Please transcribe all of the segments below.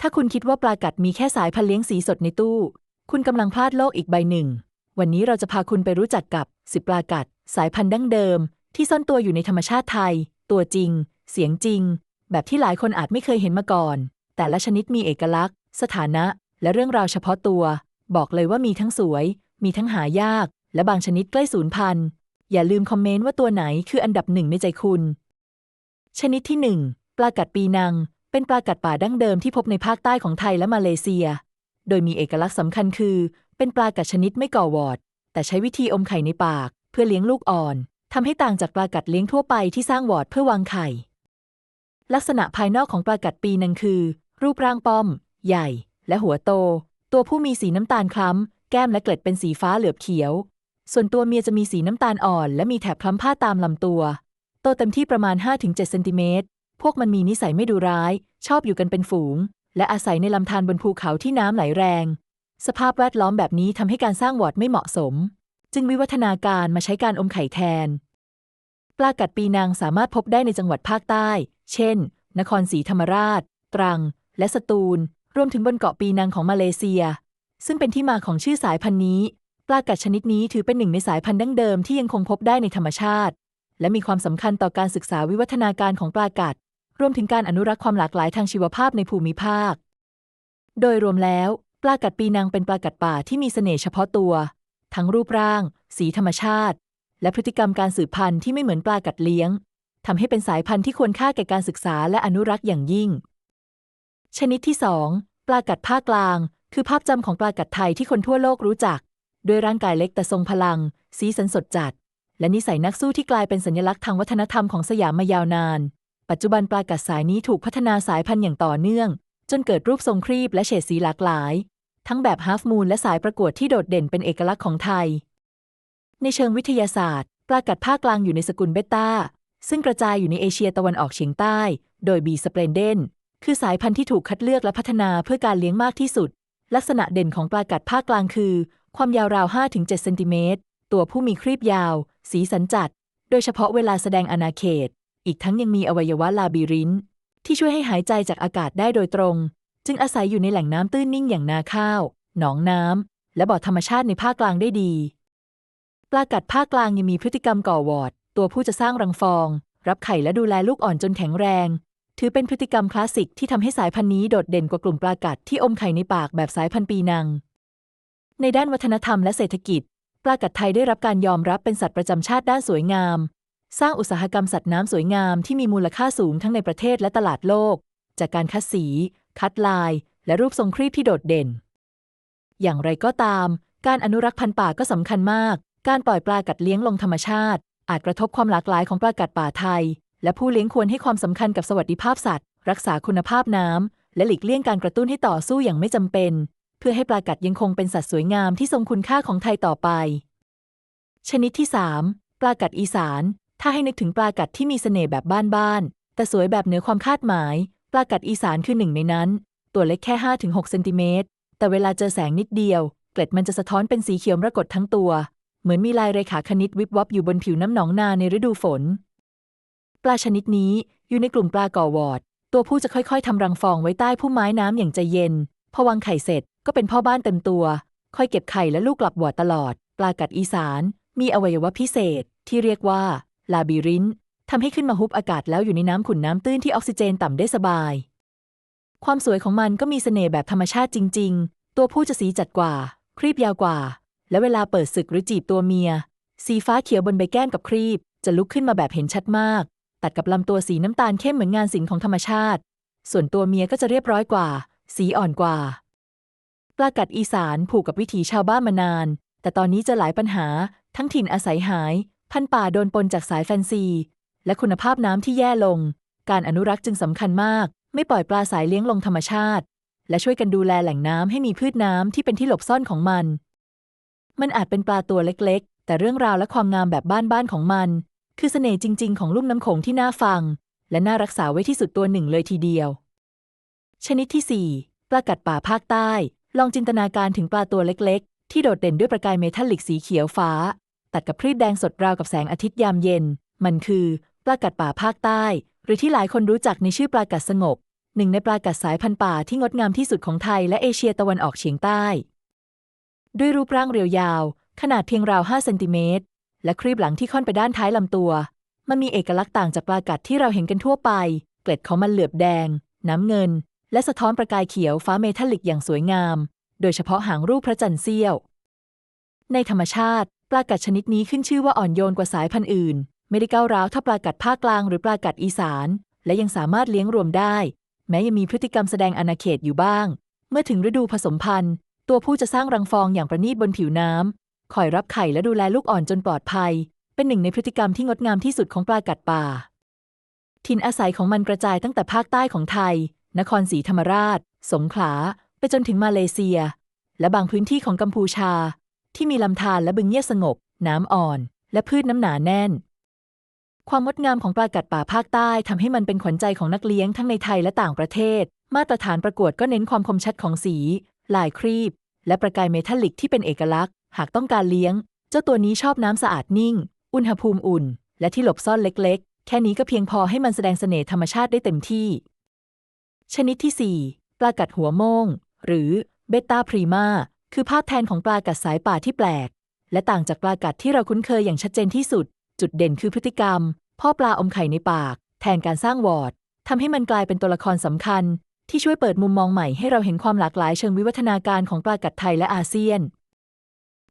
ถ้าคุณคิดว่าปลากัดมีแค่สายพันธุ์เลี้ยงสีสดในตู้ คุณกำลังพลาดโลกอีกใบหนึ่ง วันนี้เราจะพาคุณไปรู้จักกับสิบปลากัด สายพันธุ์ดั้งเดิม ที่ซ่อนตัวอยู่ในธรรมชาติไทย ตัวจริง เสียงจริง แบบที่หลายคนอาจไม่เคยเห็นมาก่อน แต่ละชนิดมีเอกลักษณ์ สถานะ และเรื่องราวเฉพาะตัว บอกเลยว่ามีทั้งสวย มีทั้งหายาก และบางชนิดใกล้สูญพันธุ์ อย่าลืมคอมเมนต์ว่าตัวไหนคืออันดับหนึ่งในใจคุณ ชนิดที่หนึ่งปลากัดปีนัง เป็นปลากัดป่าดั้งเดิมที่พบในภาคใต้ของไทยและมาเลเซีย โดยมีเอกลักษณ์สำคัญคือ เป็นปลากัดชนิดไม่ก่อวอด แต่ใช้วิธีอมไข่ในปาก เพื่อเลี้ยงลูกอ่อนทำให้ต่างจากปลากัดเลี้ยงทั่วไปที่สร้างวอดเพื่อวางไข่ ลักษณะภายนอกของปลากัดปีนังคือ รูปร่างป้อม ใหญ่ และหัวโต ตัวผู้มีสีน้ำตาลคล้ำ แก้มและเกล็ดเป็นสีฟ้าเหลือบเขียว ส่วนตัวเมียจะมีสีน้ำตาลอ่อน และมีแถบคล้ำผ้าตามลำตัว โตเต็มที่ประมาณ 5-7เซนติเมตร พวกมันมีนิสัยไม่ดุร้าย ชอบอยู่กันเป็นฝูง และอาศัยในลำธารบนภูเขาที่น้ำไหลแรง สภาพแวดล้อมแบบนี้ทำให้การสร้างวอร์ดไม่เหมาะสม จึงวิวัฒนาการมาใช้การอมไข่แทน ปลากัดปีนางสามารถพบได้ในจังหวัดภาคใต้ เช่น นครศรีธรรมราช ตรัง และสตูล รวมถึงบนเกาะปีนังของมาเลเซีย ซึ่งเป็นที่มาของชื่อสายพันธุ์นี้ ปลากัดชนิดนี้ถือเป็นหนึ่งในสายพันธุ์ดั้งเดิมที่ยังคงพบได้ในธรรมชาติและมีความสำคัญต่อการศึกษาวิวัฒนาการของปลากัด รวมถึงการอนุรักษ์ความหลากหลายทางชีวภาพในภูมิภาค โดยรวมแล้ว ปลากัดปีนังเป็นปลากัดป่าที่มีเสน่ห์เฉพาะตัว ทั้งรูปร่าง สีธรรมชาติ และพฤติกรรมการสืบพันธุ์ที่ไม่เหมือนปลากัดเลี้ยงทำให้เป็นสายพันธุ์ที่ควรค่าแก่การศึกษาและอนุรักษ์อย่างยิ่ง ชนิดที่ 2 ปลากัดภาคกลาง คือภาพจำของปลากัดไทยที่คนทั่วโลกรู้จัก ด้วยร่างกายเล็กแต่ทรงพลัง สีสันสดจัด และนิสัยนักสู้ที่กลายเป็นสัญลักษณ์ทางวัฒนธรรมของสยามมายาวนาน ปัจจุบันปลากัดสายนี้ถูกพัฒนาสายพันธุ์อย่างต่อเนื่อง จนเกิดรูปทรงครีบและเฉดสีหลากหลาย ทั้งแบบฮาฟมูนและสายประกวดที่โดดเด่นเป็นเอกลักษณ์ของไทย ในเชิงวิทยาศาสตร์ ปลากัดภาคกลางอยู่ในสกุลเบต้า ซึ่งกระจายอยู่ในเอเชียตะวันออกเฉียงใต้ โดยบีสเปรนเดนคือสายพันธุ์ที่ถูกคัดเลือกและพัฒนาเพื่อการเลี้ยงมากที่สุด ลักษณะเด่นของปลากัดภาคกลางคือ ความยาวราว 5-7เซนติเมตร ตัวผู้มีครีบยาว สีสันจัด โดยเฉพาะเวลาแสดงอาณาเขต อีกทั้งยังมีอวัยวะลาบิรินที่ช่วยให้หายใจจากอากาศได้โดยตรง จึงอาศัยอยู่ในแหล่งน้ำตื้นนิ่งอย่างนาข้าว หนองน้ำ และบ่อธรรมชาติในภาคกลางได้ดี ปลากัดภาคกลางยังมีพฤติกรรมก่อวอดตัวผู้จะสร้างรังฟอง รับไข่และดูแลลูกอ่อนจนแข็งแรง ถือเป็นพฤติกรรมคลาสสิกที่ทำให้สายพันธุ์นี้โดดเด่นกว่ากลุ่มปลากัดที่อมไข่ในปากแบบสายพันธุ์ปีนัง ในด้านวัฒนธรรมและเศรษฐกิจ ปลากัดไทยได้รับการยอมรับเป็นสัตว์ประจำชาติด้านสวยงาม สร้างอุตสาหกรรมสัตว์น้ำสวยงามที่มีมูลค่าสูงทั้งในประเทศและตลาดโลก จากการคัดสี คัดลาย และรูปทรงครีบที่โดดเด่น อย่างไรก็ตาม การอนุรักษ์พันธุ์ป่าก็สำคัญมาก การปล่อยปลากัดเลี้ยงลงธรรมชาติ อาจกระทบความหลากหลายของปลากัดป่าไทย และผู้เลี้ยงควรให้ความสำคัญกับสวัสดิภาพสัตว์ รักษาคุณภาพน้ำและหลีกเลี่ยงการกระตุ้นให้ต่อสู้อย่างไม่จำเป็น เพื่อให้ปลากัดยังคงเป็นสัตว์สวยงามที่ทรงคุณค่าของไทยต่อไป ชนิดที่ 3ปลากัดอีสาน ถ้าให้นึกถึงปลากัดที่มีเสน่ห์แบบบ้านๆ แต่สวยแบบเหนือความคาดหมาย ปลากัดอีสานคือหนึ่งในนั้น ตัวเล็กแค่ 5-6เซนติเมตร แต่เวลาเจอแสงนิดเดียว เกล็ดมันจะสะท้อนเป็นสีเขียวมรกตทั้งตัว เหมือนมีลายเรขาคณิตวิบวับอยู่บนผิวน้ำหนองนาในฤดูฝน ปลาชนิดนี้อยู่ในกลุ่มปลาก่อวอด ตัวผู้จะค่อยๆทำรังฟองไว้ใต้พุ่มไม้น้ำอย่างใจเย็น พอวางไข่เสร็จก็เป็นพ่อบ้านเต็มตัว ค่อยเก็บไข่และลูกกลับวอดตลอด ปลากัดอีสาน มีอวัยวะพิเศษที่เรียกว่า ลาบิรินทำให้ขึ้นมาฮุบอากาศแล้วอยู่ในน้ำขุ่นน้ำตื้นที่ออกซิเจนต่ำได้สบาย ความสวยของมันก็มีเสน่ห์แบบธรรมชาติจริง ๆ ตัวผู้จะสีจัดกว่า ครีบยาวกว่า และเวลาเปิดศึกหรือจีบตัวเมีย สีฟ้าเขียวบนใบแก้มกับครีบ จะลุกขึ้นมาแบบเห็นชัดมาก ตัดกับลำตัวสีน้ำตาลเข้มเหมือนงานศิลป์ของธรรมชาติ ส่วนตัวเมียก็จะเรียบร้อยกว่า สีอ่อนกว่าปลากัดอีสานผูกกับวิถีชาวบ้านมานาน แต่ตอนนี้จอหลายปัญหา ทั้งถิ่นอาศัยหาย พันป่าโดนปนจากสายแฟนซี และคุณภาพน้ำที่แย่ลง การอนุรักษ์จึงสำคัญมาก ไม่ปล่อยปลาสายเลี้ยงลงธรรมชาติ และช่วยกันดูแลแหล่งน้ำให้มีพืชน้ำที่เป็นที่หลบซ่อนของมัน มันอาจเป็นปลาตัวเล็กๆ แต่เรื่องราวและความงามแบบบ้านๆของมัน คือเสน่ห์จริง ๆ ของลุ่มน้ำโขงที่น่าฟัง และน่ารักษาไว้ที่สุดตัวหนึ่งเลยทีเดียว ชนิดที่ 4 ปลากัดป่าภาคใต้ ลองจินตนาการถึงปลาตัวเล็ก ๆ ที่โดดเด่นด้วยประกายเมทัลลิกสีเขียวฟ้า ตัดกับพรีบแดงสดราวกับแสงอาทิตย์ยามเย็น มันคือปลากัดป่าภาคใต้ หรือที่หลายคนรู้จักในชื่อปลากัดสงบ หนึ่งในปลากัดสายพันธุ์ป่าที่งดงามที่สุดของไทยและเอเชียตะวันออกเฉียงใต้ ด้วยรูปร่างเรียวยาว ขนาดเพียงราว 5 เซนติเมตร และครีบหลังที่ค่อนไปด้านท้ายลำตัว มันมีเอกลักษณ์ต่างจากปลากัดที่เราเห็นกันทั่วไป เกล็ดของมันเหลือบแดง น้ำเงิน และสะท้อนประกายเขียวฟ้าเมทัลลิกอย่างสวยงาม โดยเฉพาะหางรูปพระจันทร์เสี้ยว ในธรรมชาติ ปลากัดชนิดนี้ขึ้นชื่อว่าอ่อนโยนกว่าสายพันธุ์อื่น ไม่ได้ก้าวร้าวเท่าปลากัดภาคกลางหรือปลากัดอีสาน และยังสามารถเลี้ยงรวมได้ แม้ยังมีพฤติกรรมแสดงอาณาเขตอยู่บ้าง เมื่อถึงฤดูผสมพันธุ์ ตัวผู้จะสร้างรังฟองอย่างประณีตบนผิวน้ำคอยรับไข่และดูแลลูกอ่อนจนปลอดภัย เป็นหนึ่งในพฤติกรรมที่งดงามที่สุดของปลากัดป่า ถิ่นอาศัยของมันกระจายตั้งแต่ภาคใต้ของไทย นครศรีธรรมราช สงขลา ไปจนถึงมาเลเซีย และบางพื้นที่ของกัมพูชา ที่มีลำธารและบึงเงียบสงบ น้ำอ่อน และพืชน้ำหนาแน่น ความงดงามของปลากัดป่าภาคใต้ทำให้มันเป็นขวัญใจของนักเลี้ยงทั้งในไทยและต่างประเทศ มาตรฐานประกวดก็เน้นความคมชัดของสี ลายครีบ และประกายเมทัลลิกที่เป็นเอกลักษณ์ หากต้องการเลี้ยง เจ้าตัวนี้ชอบน้ำสะอาดนิ่ง อุณหภูมิอุ่น และที่หลบซ่อนเล็ก ๆ แค่นี้ก็เพียงพอให้มันแสดงเสน่ห์ธรรมชาติได้เต็มที่ ชนิดที่ 4 ปลากัดหัวโม่งหรือเบต้าพรีมา คือภาพแทนของปลากัดสายป่าที่แปลก และต่างจากปลากัดที่เราคุ้นเคยอย่างชัดเจนที่สุด จุดเด่นคือพฤติกรรม พ่อปลาอมไข่ในปาก แทนการสร้างวอร์ดทำให้มันกลายเป็นตัวละครสำคัญ ที่ช่วยเปิดมุมมองใหม่ให้เราเห็นความหลากหลายเชิงวิวัฒนาการของปลากัดไทยและอาเซียน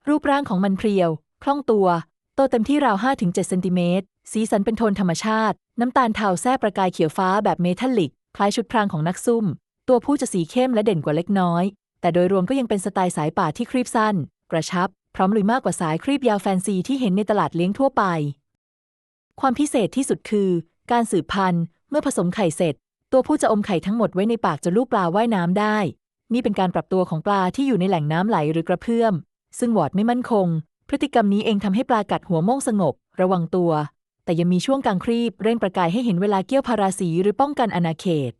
รูปร่างของมันเพรียว คล่องตัว โตเต็มที่ราว 5-7 เซนติเมตร สีสันเป็นโทนธรรมชาติ น้ำตาลเทาแทรประกายเขียวฟ้าแบบเมทัลลิก คล้ายชุดพรางของนักซุ่ม ตัวผู้จะสีเข้มและเด่นกว่าเล็กน้อย แต่โดยรวมก็ยังเป็นสไตล์สายป่าที่ครีบสั้น กระชับ พร้อมลุยมากกว่าสายครีบยาวแฟนซีที่เห็นในตลาดเลี้ยงทั่วไป ความพิเศษที่สุดคือ การสืบพันธุ์ เมื่อผสมไข่เสร็จ ตัวผู้จะอมไข่ทั้งหมดไว้ในปากจนลูกปลาว่ายน้ำได้ นี่เป็นการปรับตัวของปลาที่อยู่ในแหล่งน้ำไหลหรือกระเพื่อม ซึ่งวอดไม่มั่นคง พฤติกรรมนี้เองทำให้ปลากัดหัวโม่งสงบ ระวังตัว แต่ยังมีช่วงกลางครีบเร่งประกายให้เห็นเวลาเกี้ยวพาราสีหรือป้องกันอาณาเขต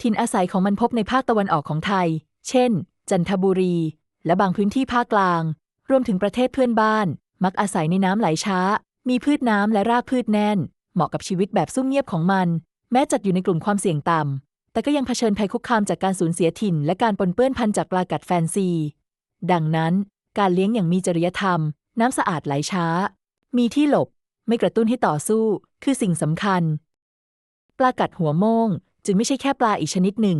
ถิ่นอาศัยของมันพบในภาคตะวันออกของไทย เช่น จันทบุรี และบางพื้นที่ภาคกลาง รวมถึงประเทศเพื่อนบ้าน มักอาศัยในน้ำไหลช้า มีพืชน้ำและรากพืชแน่น เหมาะกับชีวิตแบบซุ่มเงียบของมัน แม้จัดอยู่ในกลุ่มความเสี่ยงต่ำ แต่ก็ยังเผชิญภัยคุกคามจากการสูญเสียถิ่น และการปนเปื้อนพันธุ์จากปลากัดแฟนซี ดังนั้น การเลี้ยงอย่างมีจริยธรรม น้ำสะอาดไหลช้า มีที่หลบ ไม่กระตุ้นให้ต่อสู้ คือสิ่งสำคัญ ปลากัดหัวโม่งจึงไม่ใช่แค่ปลาอีกชนิดหนึ่ง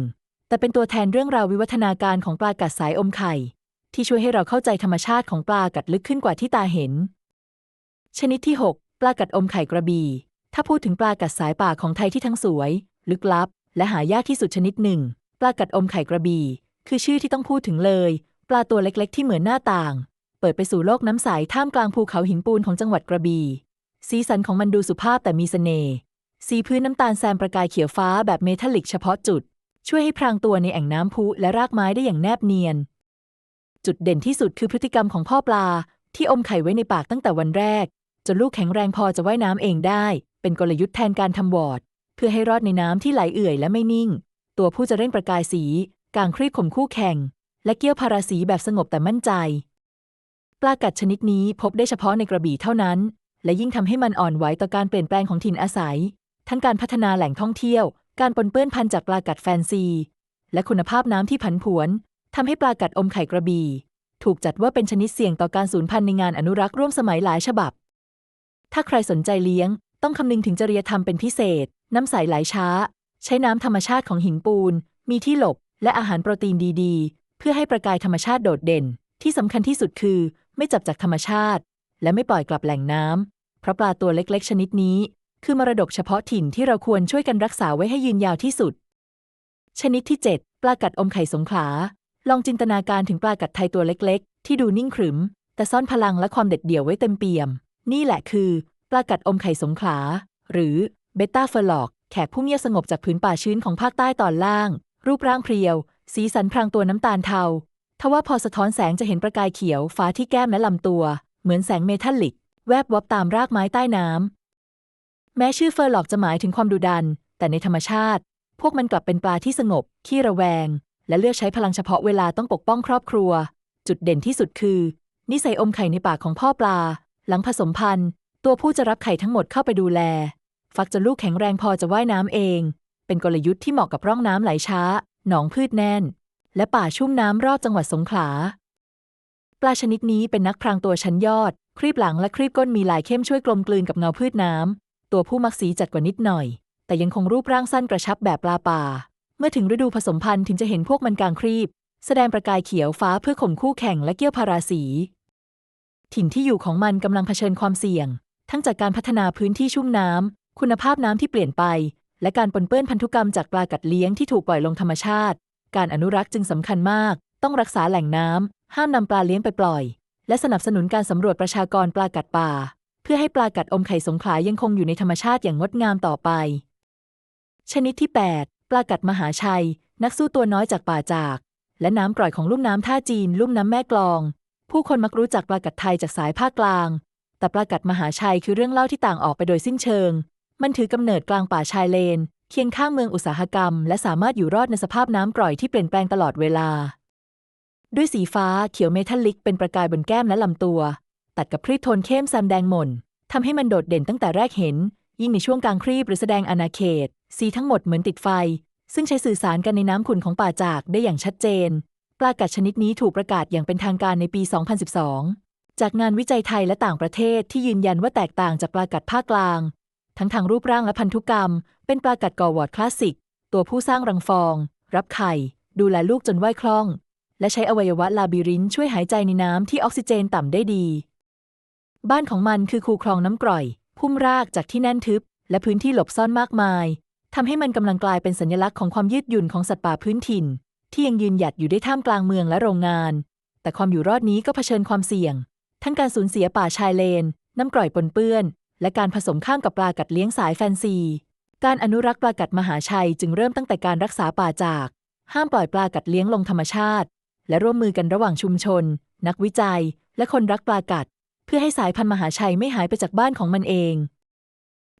แต่เป็นตัวแทนเรื่องราววิวัฒนาการของปลากัดสายอมไข่ ที่ช่วยให้เราเข้าใจธรรมชาติของปลากัดลึกขึ้นกว่าที่ตาเห็น ชนิดที่ 6 ปลากัดอมไข่กระบี่ ถ้าพูดถึงปลากัดสายป่าของไทยที่ทั้งสวย ลึกลับ และหายากที่สุดชนิดหนึ่ง ปลากัดอมไข่กระบี่คือชื่อที่ต้องพูดถึงเลย ปลาตัวเล็กๆ ที่เหมือนหน้าต่าง เปิดไปสู่โลกน้ำใสท่ามกลางภูเขาหินปูนของจังหวัดกระบี่สีสันของมันดูสุภาพแต่มีเสน่ห์สีพื้นน้ำตาลแซมประกายเขียวฟ้าแบบเมทัลลิกเฉพาะจุด ช่วยให้พรางตัวในแอ่งน้ำพุและรากไม้ได้อย่างแนบเนียน จุดเด่นที่สุดคือพฤติกรรมของพ่อปลา ที่อมไข่ไว้ในปากตั้งแต่วันแรก จนลูกแข็งแรงพอจะว่ายน้ำเองได้ เป็นกลยุทธ์แทนการทำวอร์ด เพื่อให้รอดในน้ำที่ไหลเอื่อยและไม่นิ่ง ตัวผู้จะเร่งประกายสี กางครีบข่มคู่แข่ง และเกี้ยวพาราสีแบบสงบแต่มั่นใจ ปลากัดชนิดนี้พบได้เฉพาะในกระบี่เท่านั้น และยิ่งทำให้มันอ่อนไหวต่อการเปลี่ยนแปลงของถิ่นอาศัย ทั้งการพัฒนาแหล่งท่องเที่ยว การปนเปื้อนพันจากปลากัดแฟนซี และคุณภาพน้ำที่ผันผวนทำให้ปลากัดอมไข่กระบี่ ถูกจัดว่าเป็นชนิดเสี่ยงต่อการสูญพันธุ์ในงานอนุรักษ์ร่วมสมัยหลายฉบับ ถ้าใครสนใจเลี้ยง ต้องคำนึงถึงจริยธรรมเป็นพิเศษ น้ำใสไหลช้า ใช้น้ำธรรมชาติของหินปูน มีที่หลบ และอาหารโปรตีนดีๆ เพื่อให้ประกายธรรมชาติโดดเด่น ที่สำคัญที่สุดคือ ไม่จับจากธรรมชาติ และไม่ปล่อยกลับแหล่งน้ำเพราะปลาตัวเล็กๆ ชนิดนี้ คือมรดกเฉพาะถิ่นที่เราควรช่วยกันรักษาไว้ให้ยืนยาวที่สุด ชนิดที่ 7 ปลากัดอมไข่สงขลา ลองจินตนาการถึงปลากัดไทยตัวเล็กๆ ที่ดูนิ่งขรึม แต่ซ่อนพลังและความเด็ดเดี่ยวไว้เต็มเปี่ยม นี่แหละคือ ปลากัดอมไข่สงขลา หรือเบต้าเฟอร์ลอก แขกผู้เงียบสงบจากผืนป่าชื้นของภาคใต้ตอนล่าง รูปร่างเพรียว สีสันพรางตัวน้ำตาลเทาทว่าพอสะท้อนแสงจะเห็นประกายเขียวฟ้าที่แก้มและลำตัว เหมือนแสงเมทัลลิก แวบวับตามรากไม้ใต้น้ำ แม้ชื่อเฟอร์หลอกจะหมายถึงความดุดัน แต่ในธรรมชาติ พวกมันกลับเป็นปลาที่สงบ ขี้ระแวง และเลือกใช้พลังเฉพาะเวลาต้องปกป้องครอบครัว จุดเด่นที่สุดคือ นิสัยอมไข่ในปากของพ่อปลา หลังผสมพันธุ์ ตัวผู้จะรับไข่ทั้งหมดเข้าไปดูแล ฟักจนลูกแข็งแรงพอจะว่ายน้ำเอง เป็นกลยุทธ์ที่เหมาะกับร่องน้ำไหลช้า หนองพืชแน่น และป่าชุ่มน้ำรอบจังหวัดสงขลา ปลาชนิดนี้เป็นนักพรางตัวชั้นยอด ครีบหลังและครีบก้นมีลายเข้มช่วยกลมกลืนกับเงาพืชน้ำ ตัวผู้มักสีจัดกว่านิดหน่อย แต่ยังคงรูปร่างสั้นกระชับแบบปลาป่า เมื่อถึงฤดูผสมพันธุ์ถึงจะเห็นพวกมันกลางครีบ แสดงประกายเขียวฟ้าเพื่อข่มคู่แข่งและเกี้ยวพาราสี ถิ่นที่อยู่ของมันกำลังเผชิญความเสี่ยง ทั้งจากการพัฒนาพื้นที่ชุ่มน้ำคุณภาพน้ำที่เปลี่ยนไป และการปนเปื้อนพันธุกรรมจากปลากัดเลี้ยงที่ถูกปล่อยลงธรรมชาติ การอนุรักษ์จึงสำคัญมาก ต้องรักษาแหล่งน้ำห้ามนำปลาเลี้ยงไปปล่อย และสนับสนุนการสำรวจประชากรปลากัดป่า เพื่อให้ปลากัดอมไข่สงขลายังคงอยู่ในธรรมชาติอย่างงดงามต่อไป ชนิดที่ 8 ปลากัดมหาชัย นักสู้ตัวน้อยจากป่าจาก และน้ำกร่อยของลุ่มน้ำท่าจีน ลุ่มน้ำแม่กลอง ผู้คนมักรู้จักปลากัดไทยจากสายภาคกลาง แต่ปลากัดมหาชัยคือเรื่องเล่าที่ต่างออกไปโดยสิ้นเชิง มันถือกำเนิดกลางป่าชายเลน เคียงข้างเมืองอุตสาหกรรม และสามารถอยู่รอดในสภาพน้ำกร่อยที่เปลี่ยนแปลงตลอดเวลาด้วยสีฟ้าเขียวเมทัลลิกเป็นประกายบนแก้มและลำตัว ตัดกับครีบโทนเข้มแซมแดงหม่นทำให้มันโดดเด่นตั้งแต่แรกเห็น ยิ่งในช่วงกลางครีบหรือแสดงอาณาเขต สีทั้งหมดเหมือนติดไฟ ซึ่งใช้สื่อสารกันในน้ำขุ่นของป่าจากได้อย่างชัดเจน ปลากัดชนิดนี้ถูกประกาศอย่างเป็นทางการในปี 2012 จากงานวิจัยไทยและต่างประเทศที่ยืนยันว่าแตกต่างจากปลากัดภาคกลาง ทั้งทางรูปร่างและพันธุกรรม เป็นปลากัดกอวอร์ดคลาสสิก ตัวผู้สร้างรังฟอง รับไข่ ดูแลลูกจนว่ายคล่อง และใช้อวัยวะลาบิรินช่วยหายใจในน้ำที่ออกซิเจนต่ำได้ดี บ้านของมันคือคูคลองน้ำกร่อย พุ่มรากจากที่แน่นทึบ และพื้นที่หลบซ่อนมากมายทำให้มันกำลังกลายเป็นสัญลักษณ์ของความยืดหยุ่นของสัตว์ป่าพื้นถิ่น ที่ยังยืนหยัดอยู่ได้ท่ามกลางเมืองและโรงงาน แต่ความอยู่รอดนี้ก็เผชิญความเสี่ยง ทั้งการสูญเสียป่าชายเลน น้ำกร่อยปนเปื้อน และการผสมข้ามกับปลากัดเลี้ยงสายแฟนซี การอนุรักษ์ปลากัดมหาชัยจึงเริ่มตั้งแต่การรักษาป่าจาก ห้ามปล่อยปลากัดเลี้ยงลงธรรมชาติ และร่วมมือกันระหว่างชุมชน นักวิจัย และคนรักปลากัด เพื่อให้สายพันธุ์มหาชัยไม่หายไปจากบ้านของมันเอง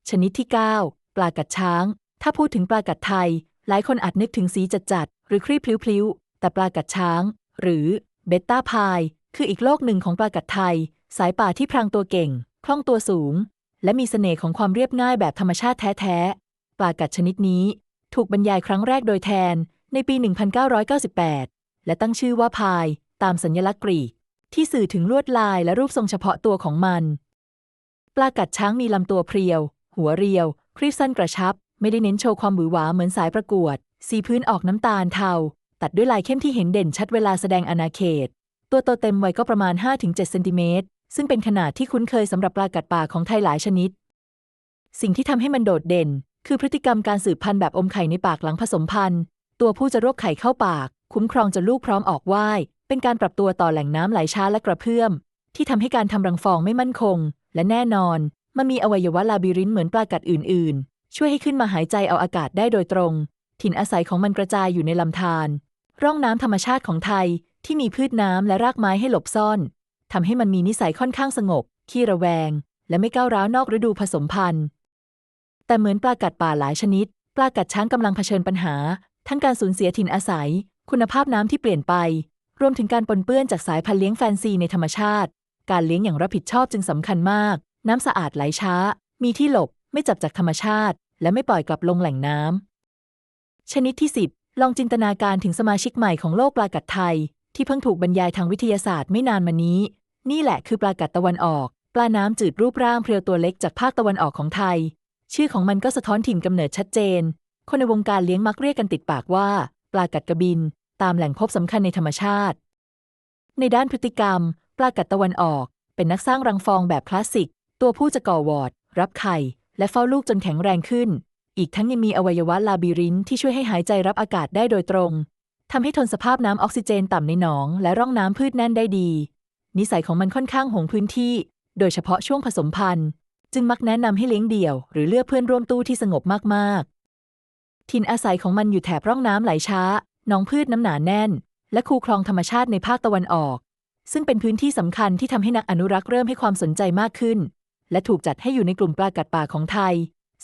ชนิดที่ 9 ปลากัดช้าง ถ้าพูดถึงปลากัดไทย หลายคนอาจนึกถึงสีจัดๆหรือครีบพลิ้วๆแต่ปลากัดช้าง หรือเบตต้าพาย คืออีกโลกหนึ่งของปลากัดไทย สายป่าที่พรางตัวเก่ง คล่องตัวสูง และมีเสน่ห์ของความเรียบง่ายแบบธรรมชาติแท้ๆปลากัดชนิดนี้ ถูกบรรยายครั้งแรกโดยแทนในปี 1998 และตั้งชื่อว่าพาย ตามสัญลักษณ์กรีก ที่สื่อถึงลวดลายและรูปทรงเฉพาะตัวของมัน ปลากัดช้างมีลำตัวเพรียว หัวเรียว ครีบสั้นกระชับ ไม่ได้เน้นโชว์ความหวือหวาเหมือนสายประกวด สีพื้นออกน้ำตาลเทา ตัดด้วยลายเข้มที่เห็นเด่นชัดเวลาแสดงอาณาเขต ตัวโตเต็มวัยก็ประมาณ 5-7เซนติเมตร ซึ่งเป็นขนาดที่คุ้นเคยสำหรับปลากัดป่าของไทยหลายชนิด สิ่งที่ทำให้มันโดดเด่น คือพฤติกรรมการสืบพันธุ์แบบอมไข่ในปากหลังผสมพันธุ์ ตัวผู้จะรวบไข่เข้าปาก คุ้มครองจนลูกพร้อมออกว่าย เป็นการปรับตัวต่อแหล่งน้ำไหลช้าและกระเพื่อม ที่ทำให้การทำรังฟองไม่มั่นคง และแน่นอน มันมีอวัยวะลาบิรินเหมือนปลากัดอื่น ๆ ช่วยให้ขึ้นมาหายใจเอาอากาศได้โดยตรง ถิ่นอาศัยของมันกระจายอยู่ในลำธารร่องน้ำธรรมชาติของไทยที่มีพืชน้ำและรากไม้ให้หลบซ่อนทำให้มันมีนิสัยค่อนข้างสงบ ขี้ระแวง และไม่ก้าวร้าวนอกฤดูผสมพันธุ์ แต่เหมือนปลากัดป่าหลายชนิด ปลากัดช้างกำลังเผชิญปัญหา ทั้งการสูญเสียถิ่นอาศัย คุณภาพน้ำที่เปลี่ยนไป รวมถึงการปนเปื้อนจากสายพันธุ์เลี้ยงแฟนซีในธรรมชาติ การเลี้ยงอย่างรับผิดชอบจึงสำคัญมาก น้ำสะอาดไหลช้า มีที่หลบ ไม่จับจากธรรมชาติ และไม่ปล่อยกลับลงแหล่งน้ำ ชนิดที่ 10 ลองจินตนาการถึงสมาชิกใหม่ของโลกปลากัดไทย ที่เพิ่งถูกบรรยายทางวิทยาศาสตร์ไม่นานมานี้ นี่แหละคือปลากัดตะวันออก ปลาน้ำจืดรูปร่างเพรียวตัวเล็กจากภาคตะวันออกของไทย ชื่อของมันก็สะท้อนถิ่นกำเนิดชัดเจน คนในวงการเลี้ยงมักเรียกกันติดปากว่า ปลากัดกระบิน ตามแหล่งพบสำคัญในธรรมชาติ ในด้านพฤติกรรม ปลากัดตะวันออก เป็นนักสร้างรังฟองแบบคลาสสิก ตัวผู้จะก่อวอร์ด รับไข่ และเฝ้าลูกจนแข็งแรงขึ้น อีกทั้งยังมีอวัยวะลาบิรินที่ช่วยให้หายใจรับอากาศได้โดยตรงทำให้ทนสภาพน้ำออกซิเจนต่ำในหนอง และร่องน้ำพืชแน่นได้ดี นิสัยของมันค่อนข้างหวงพื้นที่ โดยเฉพาะช่วงผสมพันธุ์ จึงมักแนะนำให้เลี้ยงเดี่ยว หรือเลือกเพื่อนร่วมตู้ที่สงบมากๆ ถิ่นอาศัยของมันอยู่แถบร่องน้ำไหลช้าหนองพืชน้ำหนาแน่น และคูคลองธรรมชาติในภาคตะวันออก ซึ่งเป็นพื้นที่สำคัญที่ทำให้นักอนุรักษ์เริ่มให้ความสนใจมากขึ้น และถูกจัดให้อยู่ในกลุ่มปลากัดป่าของไทย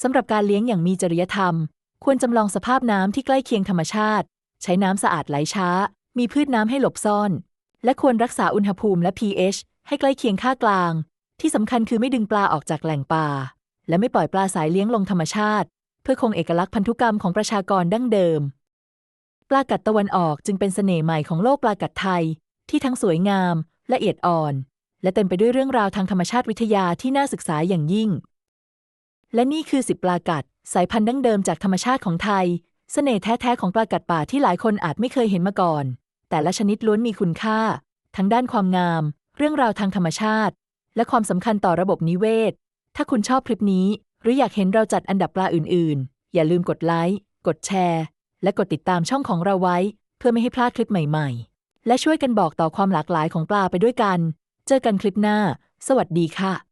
สำหรับการเลี้ยงอย่างมีจริยธรรม ควรจำลองสภาพน้ำที่ใกล้เคียงธรรมชาติ ใช้น้ำสะอาดไหลช้า มีพืชน้ำให้หลบซ่อน และควรรักษาอุณหภูมิและ pH ให้ใกล้เคียงค่ากลาง ที่สำคัญคือไม่ดึงปลาออกจากแหล่งป่าและไม่ปล่อยปลาสายเลี้ยงลงธรรมชาติ พื่อพื่อคงเอกลักษณ์พันธุกรรมของประชากรดั้งเดิม ปลากัดตะวันออกจึงเป็นเสน่ห์ใหม่ของโลกปลากัดไทย ที่ทั้งสวยงาม ละเอียดอ่อน และเต็มไปด้วยเรื่องราวทางธรรมชาติวิทยาที่น่าศึกษาอย่างยิ่ง และนี่คือสิบปลากัด สายพันธุ์ดั้งเดิมจากธรรมชาติของไทยเสน่ห์แท้ๆของปลากัดป่าที่หลายคนอาจไม่เคยเห็นมาก่อน แต่ละชนิดล้วนมีคุณค่า ทั้งด้านความงาม เรื่องราวทางธรรมชาติ และความสำคัญต่อระบบนิเวศ ถ้าคุณชอบคลิปนี้ หรืออยากเห็นเราจัดอันดับปลาอื่นๆ อย่าลืมกดไลค์ กดแชร์ และกดติดตามช่องของเราไว้ เพื่อไม่ให้พลาดคลิปใหม่ๆ และช่วยกันบอกต่อความหลากหลายของปลาไปด้วยกัน เจอกันคลิปหน้า สวัสดีค่ะ